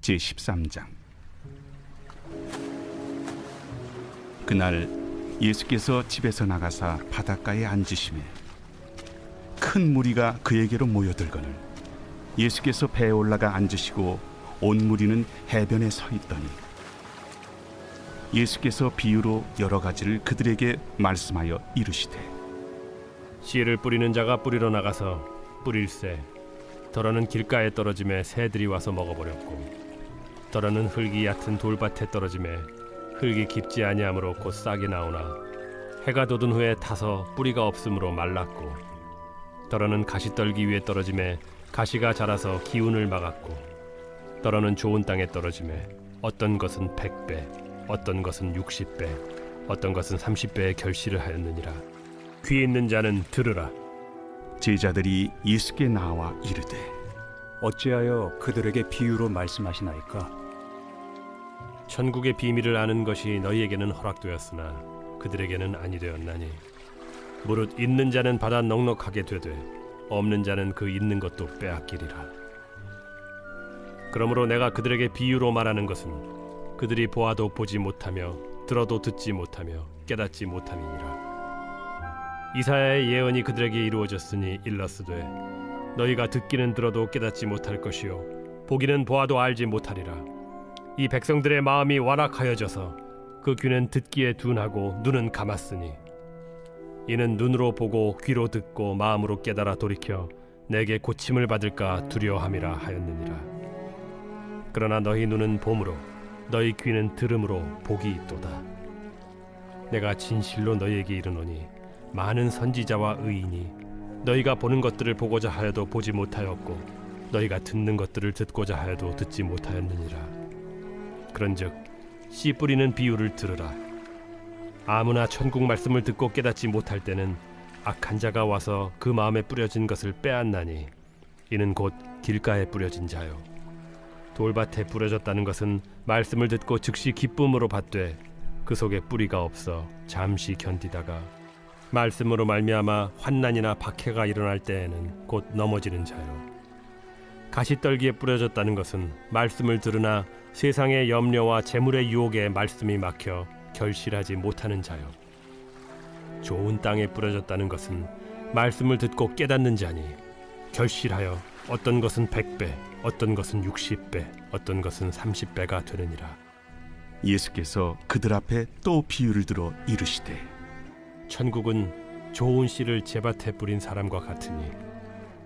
제 13장. 그날 예수께서 집에서 나가사 바닷가에 앉으심에 큰 무리가 그에게로 모여들거늘 예수께서 배에 올라가 앉으시고 온 무리는 해변에 서 있더니 예수께서 비유로 여러 가지를 그들에게 말씀하여 이르시되 씨를 뿌리는 자가 뿌리러 나가서 뿌릴새 더러는 길가에 떨어짐에 새들이 와서 먹어버렸고 더러는 흙이 얕은 돌밭에 떨어짐에 흙이 깊지 아니하므로 곧 싹이 나오나 해가 돋은 후에 타서 뿌리가 없으므로 말랐고 더러는 가시 떨기 위에 떨어짐에 가시가 자라서 기운을 막았고 더러는 좋은 땅에 떨어짐에 어떤 것은 백배 어떤 것은 육십 배 어떤 것은 삼십 배의 결실을 하였느니라 귀 있는 자는 들으라 제자들이 예수께 나와 이르되 어찌하여 그들에게 비유로 말씀하시나이까? 천국의 비밀을 아는 것이 너희에게는 허락되었으나 그들에게는 아니 되었나니. 무릇 있는 자는 받아 넉넉하게 되되 없는 자는 그 있는 것도 빼앗기리라. 그러므로 내가 그들에게 비유로 말하는 것은 그들이 보아도 보지 못하며 들어도 듣지 못하며 깨닫지 못함이니라. 이사야의 예언이 그들에게 이루어졌으니 일러스되 너희가 듣기는 들어도 깨닫지 못할 것이요 보기는 보아도 알지 못하리라 이 백성들의 마음이 완악하여져서 그 귀는 듣기에 둔하고 눈은 감았으니 이는 눈으로 보고 귀로 듣고 마음으로 깨달아 돌이켜 내게 고침을 받을까 두려워함이라 하였느니라. 그러나 너희 눈은 봄으로 너희 귀는 들음으로 복이 있도다. 내가 진실로 너희에게 이르노니 많은 선지자와 의인이 너희가 보는 것들을 보고자 하여도 보지 못하였고 너희가 듣는 것들을 듣고자 하여도 듣지 못하였느니라 그런즉 씨 뿌리는 비유를 들으라. 아무나 천국 말씀을 듣고 깨닫지 못할 때는 악한 자가 와서 그 마음에 뿌려진 것을 빼앗나니 이는 곧 길가에 뿌려진 자요. 돌밭에 뿌려졌다는 것은 말씀을 듣고 즉시 기쁨으로 받되 그 속에 뿌리가 없어 잠시 견디다가 말씀으로 말미암아 환난이나 박해가 일어날 때에는 곧 넘어지는 자요 가시떨기에 뿌려졌다는 것은 말씀을 들으나 세상의 염려와 재물의 유혹에 말씀이 막혀 결실하지 못하는 자요. 좋은 땅에 뿌려졌다는 것은 말씀을 듣고 깨닫는 자니 결실하여 어떤 것은 백배 어떤 것은 육십 배 어떤 것은 삼십 배가 되느니라. 예수께서 그들 앞에 또 비유를 들어 이르시되 천국은 좋은 씨를 제밭에 뿌린 사람과 같으니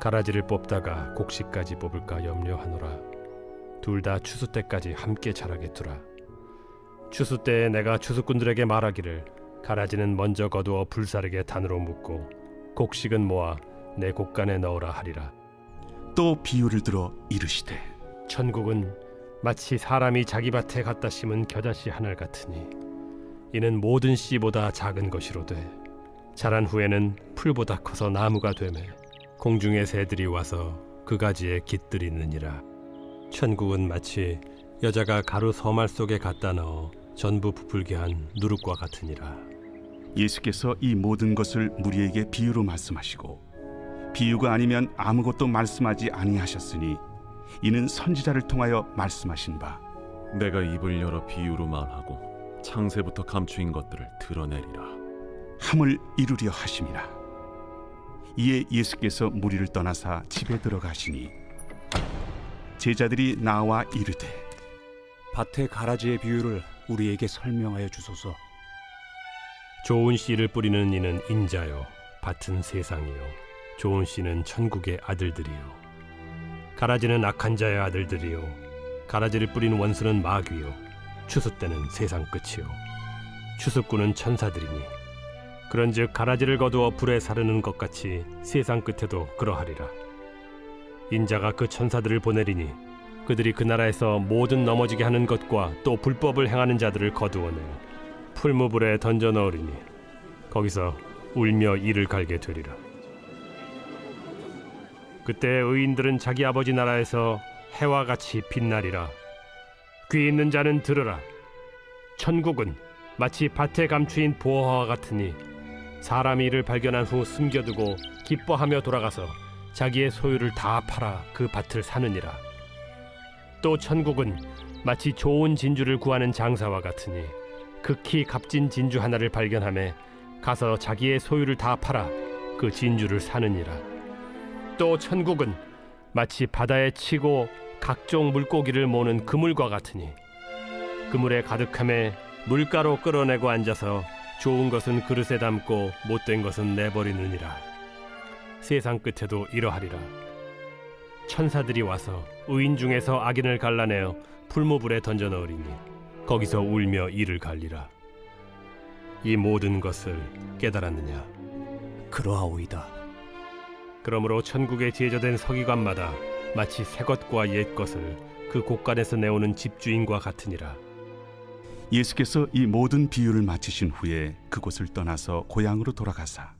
가라지를 뽑다가 곡식까지 뽑을까 염려하노라. 둘 다 추수 때까지 함께 자라게 두라. 추수 때에 내가 추수꾼들에게 말하기를 가라지는 먼저 거두어 불사르게 단으로 묶고 곡식은 모아 내 곡간에 넣으라 하리라. 또 비유를 들어 이르시되 천국은 마치 사람이 자기 밭에 갖다 심은 겨자씨 하늘 같으니 이는 모든 씨보다 작은 것이로되 자란 후에는 풀보다 커서 나무가 되매 공중의 새들이 와서 그 가지에 깃들이느니라. 천국은 마치 여자가 가루 서말 속에 갖다 넣어 전부 부풀게 한 누룩과 같으니라. 예수께서 이 모든 것을 무리에게 비유로 말씀하시고 비유가 아니면 아무것도 말씀하지 아니하셨으니 이는 선지자를 통하여 말씀하신 바. 내가 입을 열어 비유로 말하고 창세부터 감추인 것들을 드러내리라. 함을 이루려 하심이라 이에 예수께서 무리를 떠나사 집에 들어가시니 제자들이 나와 이르되 밭의 가라지의 비유를 우리에게 설명하여 주소서. 좋은 씨를 뿌리는 이는 인자요 밭은 세상이요 좋은 씨는 천국의 아들들이요 가라지는 악한 자의 아들들이요 가라지를 뿌리는 원수는 마귀요 추수 때는 세상 끝이요 추수꾼은 천사들이니 그런즉 가라지를 거두어 불에 사르는 것 같이 세상 끝에도 그러하리라 인자가 그 천사들을 보내리니 그들이 그 나라에서 모든 넘어지게 하는 것과 또 불법을 행하는 자들을 거두어내어 풀무불에 던져 넣으리니 거기서 울며 이를 갈게 되리라. 그때 의인들은 자기 아버지 나라에서 해와 같이 빛나리라. 귀 있는 자는 들으라. 천국은 마치 밭에 감추인 보화와 같으니 사람이 이를 발견한 후 숨겨두고 기뻐하며 돌아가서 자기의 소유를 다 팔아 그 밭을 사느니라. 또 천국은 마치 좋은 진주를 구하는 장사와 같으니 극히 값진 진주 하나를 발견함에 가서 자기의 소유를 다 팔아 그 진주를 사느니라. 또 천국은 마치 바다에 치고 각종 물고기를 모는 그물과 같으니 그물에 가득함에 물가로 끌어내고 앉아서 좋은 것은 그릇에 담고 못된 것은 내버리느니라. 세상 끝에도 이러하리라. 천사들이 와서 의인 중에서 악인을 갈라내어 풀무불에 던져 넣으리니 거기서 울며 이를 갈리라. 이 모든 것을 깨달았느냐? 그러하오이다. 그러므로 천국에 제저된 서기관마다 마치 새 것과 옛 것을 그 곳간에서 내오는 집주인과 같으니라. 예수께서 이 모든 비유를 마치신 후에 그곳을 떠나서 고향으로 돌아가사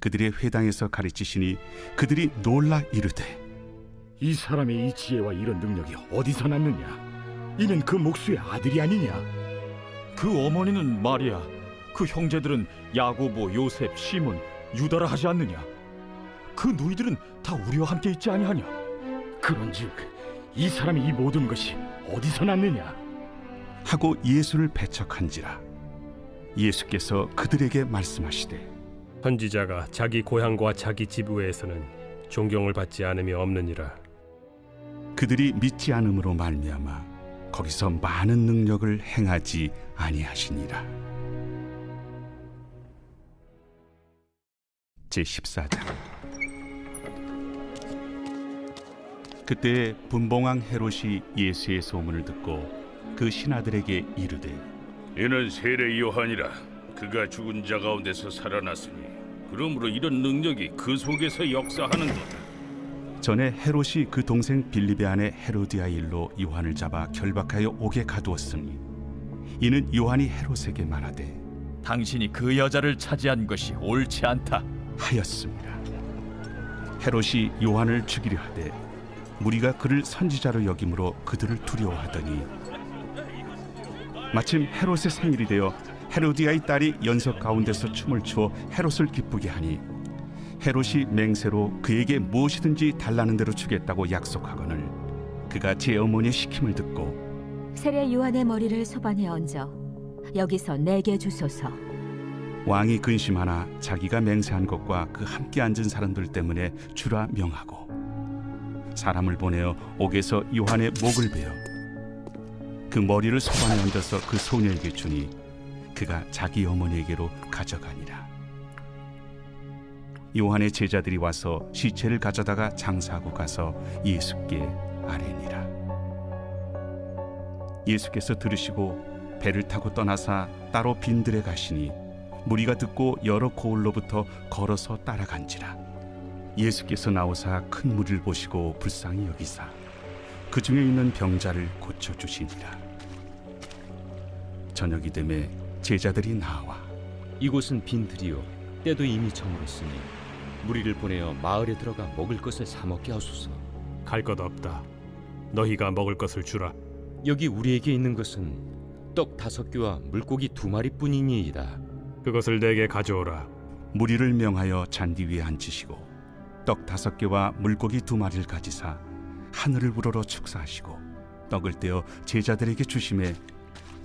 그들의 회당에서 가르치시니 그들이 놀라 이르되 이 사람의 이 지혜와 이런 능력이 어디서 났느냐? 이는 그 목수의 아들이 아니냐? 그 어머니는 마리아, 그 형제들은 야고보, 요셉, 시몬, 유다라 하지 않느냐? 그 누이들은 다 우리와 함께 있지 아니하냐? 그런즉 이 사람이 이 모든 것이 어디서 났느냐? 하고 예수를 배척한지라. 예수께서 그들에게 말씀하시되 선지자가 자기 고향과 자기 집 외에서는 존경을 받지 않음이 없느니라. 그들이 믿지 않음으로 말미암아 거기서 많은 능력을 행하지 아니하시니라. 제 14장. 그때 분봉왕 헤롯이 예수의 소문을 듣고 그 신하들에게 이르되 이는 세례 요한이라 그가 죽은 자 가운데서 살아났으니 그러므로 이런 능력이 그 속에서 역사하는도다 전에 헤롯이 그 동생 빌립의 아내 헤로디아 일로 요한을 잡아 결박하여 옥에 가두었으니 이는 요한이 헤롯에게 말하되 당신이 그 여자를 차지한 것이 옳지 않다. 하였습니다. 헤롯이 요한을 죽이려 하되 무리가 그를 선지자로 여김으로 그들을 두려워하더니 마침 헤롯의 생일이 되어 헤로디아의 딸이 연석 가운데서 춤을 추어 헤롯을 기쁘게 하니 헤롯이 맹세로 그에게 무엇이든지 달라는 대로 주겠다고 약속하거늘 그가 제 어머니의 시킴을 듣고 세례 요한의 머리를 소반에 얹어 여기서 내게 주소서. 왕이 근심하나 자기가 맹세한 것과 그 함께 앉은 사람들 때문에 주라 명하고 사람을 보내어 옥에서 요한의 목을 베어 그 머리를 소반에 얹어서 그 소녀에게 주니 그가 자기 어머니에게로 가져가니라. 요한의 제자들이 와서 시체를 가져다가 장사하고 가서 예수께 아뢰니라. 예수께서 들으시고 배를 타고 떠나사 따로 빈들에 가시니 무리가 듣고 여러 고을로부터 걸어서 따라간지라. 예수께서 나오사 큰 무리를 보시고 불쌍히 여기사 그 중에 있는 병자를 고쳐 주시니라 저녁이 되매 제자들이 나와 이곳은 빈들이요 때도 이미 저물었으니 무리를 보내어 마을에 들어가 먹을 것을 사 먹게 하소서. 갈 것 없다. 너희가 먹을 것을 주라. 여기 우리에게 있는 것은 떡 다섯 개와 물고기 두 마리뿐이니이다. 그것을 내게 가져오라. 무리를 명하여 잔디 위에 앉히시고 떡 다섯 개와 물고기 두 마리를 가지사 하늘을 우러러 축사하시고 떡을 떼어 제자들에게 주심에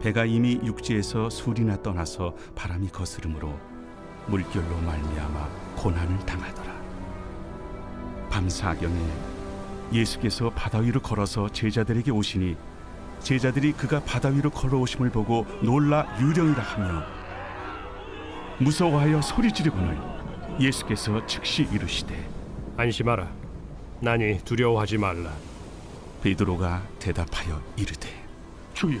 배가 이미 육지에서 술이나 떠나서 바람이 거스름으로 물결로 말미암아 고난을 당하더라. 밤 사경에 예수께서 바다 위로 걸어서 제자들에게 오시니 제자들이 그가 바다 위로 걸어오심을 보고 놀라 유령이라 하며 무서워하여 소리 지르거늘 예수께서 즉시 이르시되 안심하라. 나니 두려워하지 말라. 베드로가 대답하여 이르되 주여,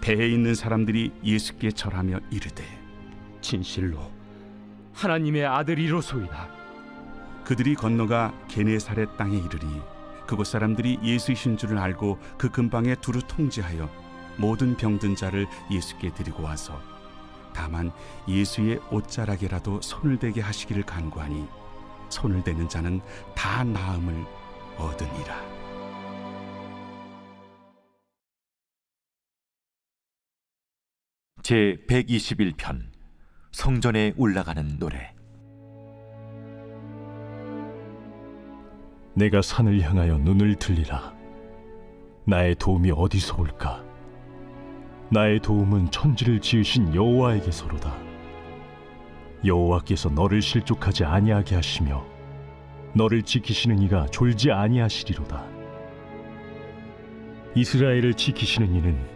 배에 있는 사람들이 예수께 절하며 이르되 진실로 하나님의 아들이로소이다. 그들이 건너가 게네사렛 땅에 이르니 그곳 사람들이 예수이신 줄을 알고 그 근방에 두루 통제하여 모든 병든 자를 예수께 드리고 와서 다만 예수의 옷자락에라도 손을 대게 하시기를 간구하니 손을 대는 자는 다 나음을 얻으니라. 제 121편 성전에 올라가는 노래 내가 산을 향하여 눈을 들리라. 나의 도움이 어디서 올까? 나의 도움은 천지를 지으신 여호와에게서로다. 여호와께서 너를 실족하지 아니하게 하시며 너를 지키시는 이가 졸지 아니하시리로다. 이스라엘을 지키시는 이는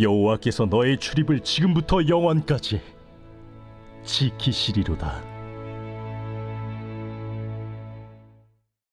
여호와께서 너의 출입을 지금부터 영원까지 지키시리로다